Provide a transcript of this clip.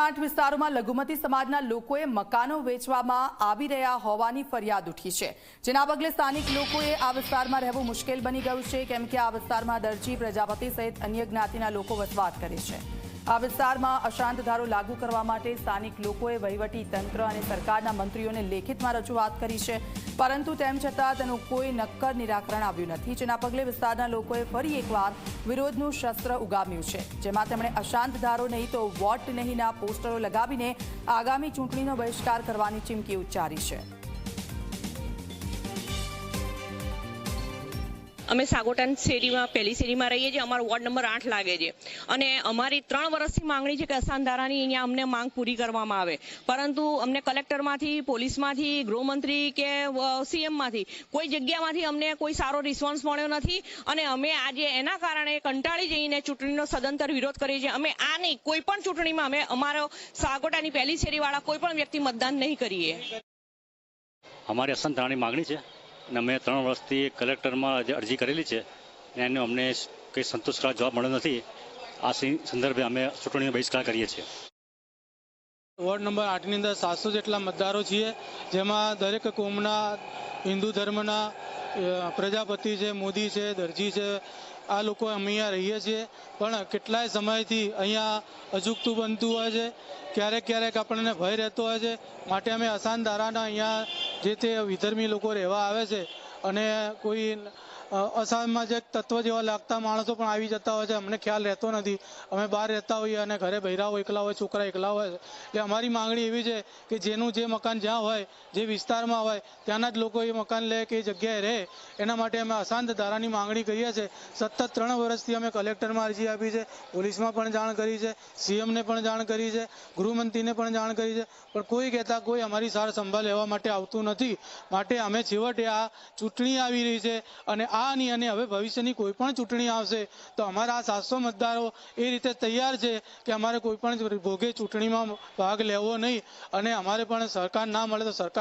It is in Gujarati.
આઠ વિસ્તારોમાં લઘુમતી સમાજના લોકોએ મકાનો વેચવામાં આવી રહ્યા હોવાની ફરિયાદ ઉઠી છે. જેના પગલે સ્થાનિક લોકોએ આ વિસ્તારમાં રહેવું મુશ્કેલ બની ગયું છે. કેમ કે આ વિસ્તારમાં દરજી પ્રજાપતિ સહિત અન્ય જ્ઞાતિના લોકો વસવાટ કરે છે. આ વિસ્તારમાં અશાંત ધારો લાગુ કરવા માટે સ્થાનિક લોકોએ વહીવટી તંત્ર અને સરકારના મંત્રીઓને લેખિતમાં રજૂઆત કરી છે. પરંતુ તેમ છતાં તેનું કોઈ નક્કર નિરાકરણ આવ્યું નથી. જેના પગલે વિસ્તારના લોકોએ ફરી એકવાર વિરોધનું શસ્ત્ર ઉગામ્યું છે. જેમાં તેમણે અશાંત ધારો નહીં તો વોટ નહીંના પોસ્ટરો લગાવીને આગામી ચૂંટણીનો બહિષ્કાર કરવાની ચીમકી ઉચ્ચારી છે. અમે સાગોટન શેરીમાં, પહેલી શેરીમાં રહીએ છીએ, અમારો વોર્ડ નંબર આઠ લાગે છે. અને અમારી ત્રણ વર્ષથી માંગણી છે કે અસાનધારાની અહીંયા અમને માંગ પૂરી કરવામાં આવે. પરંતુ અમને કલેક્ટરમાંથી, પોલીસમાંથી, ગૃહમંત્રી કે સીએમમાંથી કોઈ જગ્યામાંથી અમને કોઈ સારો રિસ્પોન્સ મળ્યો નથી. અને અમે આજે એના કારણે કંટાળી જઈને ચૂંટણીનો સદંતર વિરોધ કરીએ છીએ. અમે આ નહીં કોઈ પણ ચૂંટણીમાં અમે અમારો સાગોટાની પહેલી શેરીવાળા કોઈ પણ વ્યક્તિ મતદાન નહીં કરીએ. અમારી અસંતરાની માગણી છે. અને અમે ત્રણ વર્ષથી કલેક્ટરમાં અરજી કરેલી છે. એનો અમને કંઈ સંતોષકારક જવાબ મળ્યો નથી. આ સંદર્ભે અમે ચૂંટણીનો બહિષ્કાર કરીએ છીએ. વોર્ડ નંબર આઠની અંદર સાતસો જેટલા મતદારો છીએ, જેમાં દરેક કોમના, હિન્દુ ધર્મના પ્રજાપતિ છે, મોદી છે, દરજી છે, આ લોકો અમે અહીંયા રહીએ છીએ. પણ કેટલાય સમયથી અહીંયા અજુગતું બનતું હોય છે, ક્યારેક ક્યારેક આપણને ભય રહેતો હોય છે. માટે અમે અસાન ધારાના અહીંયા જે તે વિધર્મી લોકો રહેવા આવે છે અને કોઈ અસામાજિક તત્વ જેવા લાગતા માણસો પણ આવી જતા હોય છે. અમને ખ્યાલ રહેતો નથી. અમે બહાર રહેતા હોઈએ અને ઘરે બૈરાઓ એકલા હોય, છોકરા એકલા હોય. એટલે અમારી માંગણી એવી છે કે જેનું જે મકાન જ્યાં હોય, જે વિસ્તારમાં હોય, ત્યાંના જ લોકો એ મકાન લે કે એ જગ્યાએ રહે. એના માટે અમે અશાંત ધારાની માંગણી કરીએ છીએ. સતત ત્રણ વર્ષથી અમે કલેક્ટરમાં અરજી આપી છે. પોલીસમાં પણ જાણ કરી છે. સીએમને પણ જાણ કરી છે. ગૃહમંત્રીને પણ જાણ કરી છે. પણ કોઈ કહેતા કોઈ અમારી સાર સંભાળ લેવા માટે આવતું નથી. માટે અમે છેવટે આ ચૂંટણી આવી રહી છે અને આની અને હવે ભવિષ્યની કોઈ પણ ચૂંટણી આવશે, તો અમારા આ સાતસો મતદારો એ રીતે તૈયાર છે કે અમારે કોઈ પણ ભોગે ચૂંટણીમાં ભાગ લેવો નહીં. અને અમારે પણ સરકાર ના મળે તો સરકાર